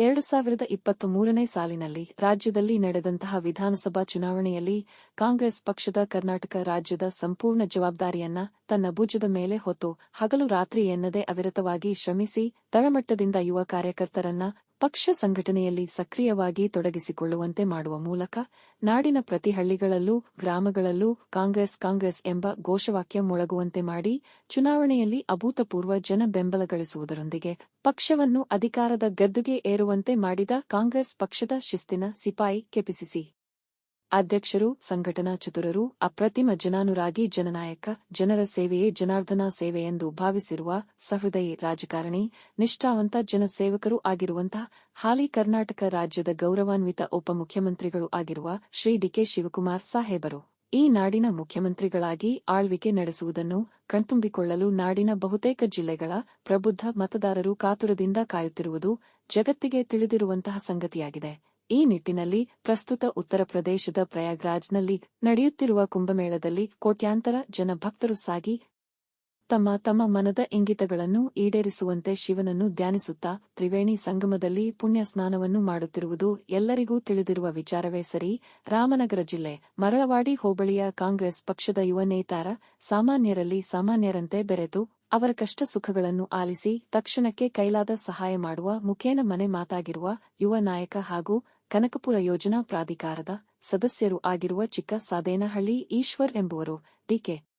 ಎರಡು ಸಾವಿರದ ಇಪ್ಪತ್ತ್ ಮೂರನೇ ಸಾಲಿನಲ್ಲಿ ರಾಜ್ಯದಲ್ಲಿ ನಡೆದಂತಹ ವಿಧಾನಸಭಾ ಚುನಾವಣೆಯಲ್ಲಿ ಕಾಂಗ್ರೆಸ್ ಪಕ್ಷದ ಕರ್ನಾಟಕ ರಾಜ್ಯದ ಸಂಪೂರ್ಣ ಜವಾಬ್ದಾರಿಯನ್ನ ತನ್ನ ಭುಜದ ಮೇಲೆ ಹೊತ್ತು ಹಗಲು ರಾತ್ರಿ ಎನ್ನದೇ ಅವಿರತವಾಗಿ ಶ್ರಮಿಸಿ ತಳಮಟ್ಟದಿಂದ ಯುವ ಕಾರ್ಯಕರ್ತರನ್ನ ಪಕ್ಷ ಸಂಘಟನೆಯಲ್ಲಿ ಸಕ್ರಿಯವಾಗಿ ತೊಡಗಿಸಿಕೊಳ್ಳುವಂತೆ ಮಾಡುವ ಮೂಲಕ ನಾಡಿನ ಪ್ರತಿ ಹಳ್ಳಿಗಳಲ್ಲೂ, ಗ್ರಾಮಗಳಲ್ಲೂ ಕಾಂಗ್ರೆಸ್ ಕಾಂಗ್ರೆಸ್ ಎಂಬ ಘೋಷವಾಕ್ಯ ಮೊಳಗುವಂತೆ ಮಾಡಿ ಚುನಾವಣೆಯಲ್ಲಿ ಅಭೂತಪೂರ್ವ ಜನ ಬೆಂಬಲ ಗಳಿಸುವುದರೊಂದಿಗೆ ಪಕ್ಷವನ್ನು ಅಧಿಕಾರದ ಗದ್ದುಗೆ ಏರುವಂತೆ ಮಾಡಿದ ಕಾಂಗ್ರೆಸ್ ಪಕ್ಷದ ಶಿಸ್ತಿನ ಸಿಪಾಯಿ ಕೆಪಿಸಿಸಿ. ಅಧ್ಯಕ್ಷರು, ಸಂಘಟನಾ ಚತುರರು, ಅಪ್ರತಿಮ ಜನಾನುರಾಗಿ ಜನನಾಯಕ, ಜನರ ಸೇವೆಯೇ ಜನಾರ್ದನ ಸೇವೆ ಎಂದು ಭಾವಿಸಿರುವ ಸಹೃದಯಿ ರಾಜಕಾರಣಿ, ನಿಷ್ಠಾವಂತ ಜನಸೇವಕರು ಆಗಿರುವಂತಹ ಹಾಲಿ ಕರ್ನಾಟಕ ರಾಜ್ಯದ ಗೌರವಾನ್ವಿತ ಉಪಮುಖ್ಯಮಂತ್ರಿಗಳು ಆಗಿರುವ ಶ್ರೀ ಡಿಕೆ ಶಿವಕುಮಾರ್ ಸಾಹೇಬರು. ಈ ನಾಡಿನ ಮುಖ್ಯಮಂತ್ರಿಗಳಾಗಿ ಆಳ್ವಿಕೆ ನಡೆಸುವುದನ್ನು ಕಣ್ತುಂಬಿಕೊಳ್ಳಲು ನಾಡಿನ ಬಹುತೇಕ ಜಿಲ್ಲೆಗಳ ಪ್ರಬುದ್ಧ ಮತದಾರರು ಕಾತುರದಿಂದ ಕಾಯುತ್ತಿರುವುದು ಜಗತ್ತಿಗೆ ತಿಳಿದಿರುವಂತಹ ಸಂಗತಿಯಾಗಿದೆ. ಈ ನಿಟ್ಟಿನಲ್ಲಿ ಪ್ರಸ್ತುತ ಉತ್ತರ ಪ್ರದೇಶದ ಪ್ರಯಾಗ್ರಾಜ್ನಲ್ಲಿ ನಡೆಯುತ್ತಿರುವ ಕುಂಭಮೇಳದಲ್ಲಿ ಕೋಟ್ಯಾಂತರ ಜನ ಭಕ್ತರು ಸಾಗಿ ತಮ್ಮ ತಮ್ಮ ಮನದ ಇಂಗಿತಗಳನ್ನು ಈಡೇರಿಸುವಂತೆ ಶಿವನನ್ನು ಧ್ಯಾನಿಸುತ್ತಾ ತ್ರಿವೇಣಿ ಸಂಗಮದಲ್ಲಿ ಪುಣ್ಯ ಸ್ನಾನವನ್ನು ಮಾಡುತ್ತಿರುವುದು ಎಲ್ಲರಿಗೂ ತಿಳಿದಿರುವ ವಿಚಾರವೇ ಸರಿ. ರಾಮನಗರ ಜಿಲ್ಲೆ ಮರಳವಾಡಿ ಹೋಬಳಿಯ ಕಾಂಗ್ರೆಸ್ ಪಕ್ಷದ ಯುವ ನೇತಾರ ಸಾಮಾನ್ಯರಲ್ಲಿ ಸಾಮಾನ್ಯರಂತೆ ಬೆರೆತು ಅವರ ಕಷ್ಟ ಸುಖಗಳನ್ನು ಆಲಿಸಿ ತಕ್ಷಣಕ್ಕೆ ಕೈಲಾದ ಸಹಾಯ ಮಾಡುವ ಮುಖೇನ ಮನೆ ಮಾತಾಗಿರುವ ಯುವ ನಾಯಕ ಹಾಗೂ ಕನಕಪುರ ಯೋಜನಾ ಪ್ರಾಧಿಕಾರದ ಸದಸ್ಯರು ಆಗಿರುವ ಚಿಕ್ಕ ಸಾದೇನಹಳ್ಳಿ ಈಶ್ವರ್ ಎಂಬುವರು ಡಿಕೆ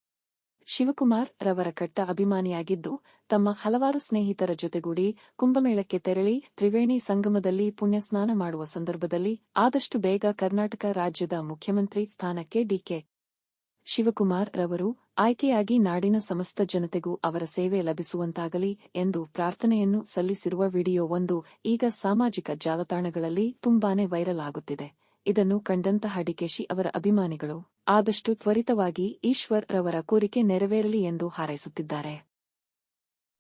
ಶಿವಕುಮಾರ್ ರವರ ಕಟ್ಟ ಅಭಿಮಾನಿಯಾಗಿದ್ದು, ತಮ್ಮ ಹಲವಾರು ಸ್ನೇಹಿತರ ಜೊತೆಗೂಡಿ ಕುಂಭಮೇಳಕ್ಕೆ ತೆರಳಿ ತ್ರಿವೇಣಿ ಸಂಗಮದಲ್ಲಿ ಪುಣ್ಯಸ್ನಾನ ಮಾಡುವ ಸಂದರ್ಭದಲ್ಲಿ ಆದಷ್ಟು ಬೇಗ ಕರ್ನಾಟಕ ರಾಜ್ಯದ ಮುಖ್ಯಮಂತ್ರಿ ಸ್ಥಾನಕ್ಕೆ ಡಿಕೆ ಶಿವಕುಮಾರ್ ರವರು ಆಯ್ಕೆಯಾಗಿ ನಾಡಿನ ಸಮಸ್ತ ಜನತೆಗೂ ಅವರ ಸೇವೆ ಲಭಿಸುವಂತಾಗಲಿ ಎಂದು ಪ್ರಾರ್ಥನೆಯನ್ನು ಸಲ್ಲಿಸಿರುವ ವಿಡಿಯೋ ಒಂದು ಈಗ ಸಾಮಾಜಿಕ ಜಾಲತಾಣಗಳಲ್ಲಿ ತುಂಬಾನೇ ವೈರಲ್ ಆಗುತ್ತಿದೆ. ಇದನ್ನು ಕಂಡಂತಹ ಡಿಕೆಶಿ ಅವರ ಅಭಿಮಾನಿಗಳು ಆದಷ್ಟು ತ್ವರಿತವಾಗಿ ಈಶ್ವರ್ ರವರ ಕೋರಿಕೆ ನೆರವೇರಲಿ ಎಂದು ಹಾರೈಸುತ್ತಿದ್ದಾರೆ.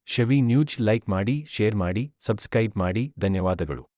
ಶವಿ ನ್ಯೂಜ್ ಲೈಕ್ ಮಾಡಿ, ಶೇರ್ ಮಾಡಿ, ಸಬ್ಸ್ಕ್ರೈಬ್ ಮಾಡಿ, ಧನ್ಯವಾದಗಳು.